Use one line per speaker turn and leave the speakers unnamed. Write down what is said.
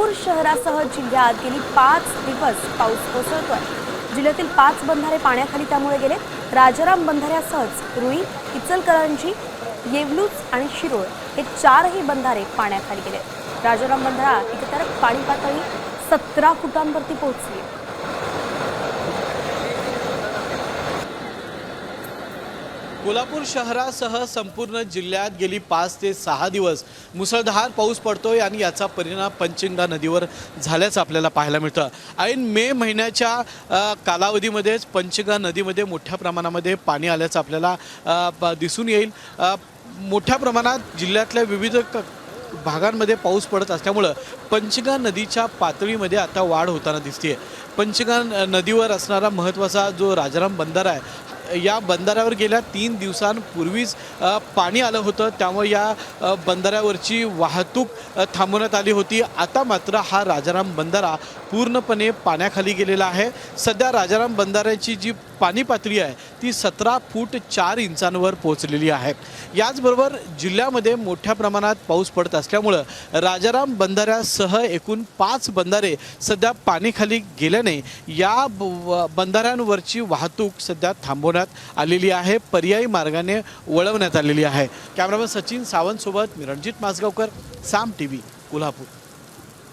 नागपूर शहरासह जिल्ह्यात गेली पाच दिवस पाऊस कोसळतोय. जिल्ह्यातील पाच बंधारे पाण्याखाली त्यामुळे गेले. राजाराम बंधाऱ्यासहच रुई इचलकरंजी येवलूच आणि शिरोळ हे चारही बंधारे पाण्याखाली गेले. राजाराम बंधारा इथे तर पाणी पातळी सतरा फुटांवरती पोहोचली.
कोल्हापूर शहरासह संपूर्ण जिल्ह्यात गेली पाच ते सहा दिवस मुसळधार पाऊस पडतोय आणि याचा परिणाम पंचगंगा नदीवर झाल्याचं आपल्याला पाहायला मिळतं. ऐन मे महिन्याच्या कालावधीमध्येच पंचगंगा नदीमध्ये मोठ्या प्रमाणामध्ये पाणी आल्याचं आपल्याला दिसून येईल. मोठ्या प्रमाणात जिल्ह्यातल्या विविध भागांमध्ये पाऊस पडत असल्यामुळं पंचगा नदीच्या पातळीमध्ये आता वाढ होताना दिसते पंचगा नदीवर असणारा महत्त्वाचा जो राजाराम बंदर आहे या बंधाऱ्यावर गेल्या तीन दिवसांपूर्वीच पाणी आलं होतं. त्यामुळे या बंधाऱ्यावरची वाहतूक थांबवण्यात आली होती. आता मात्र हा राजाराम बंधारा पूर्णपणे पाण्याखाली गेलेला आहे. सध्या राजाराम बंधाऱ्याची जी पाणी पातळी आहे. ती सतरा फूट चार इंचांवर पोहोचलेली आहे. याचबरोबर जिल्ह्यामध्ये मोठ्या प्रमाणात पाऊस पडत असल्यामुळं राजाराम बंधाऱ्यासह एकूण पाच बंधारे सध्या पाणीखाली गेल्याने या ब- व- बंधाऱ्यांवरची वाहतूक सध्या थांबवण्यात आलेली आहे. पर्यायी मार्गाने वळवण्यात आलेली आहे. कॅमेरामन सचिन सावंतसोबत मी रणजित माजगावकर साम टी व्ही कोल्हापूर.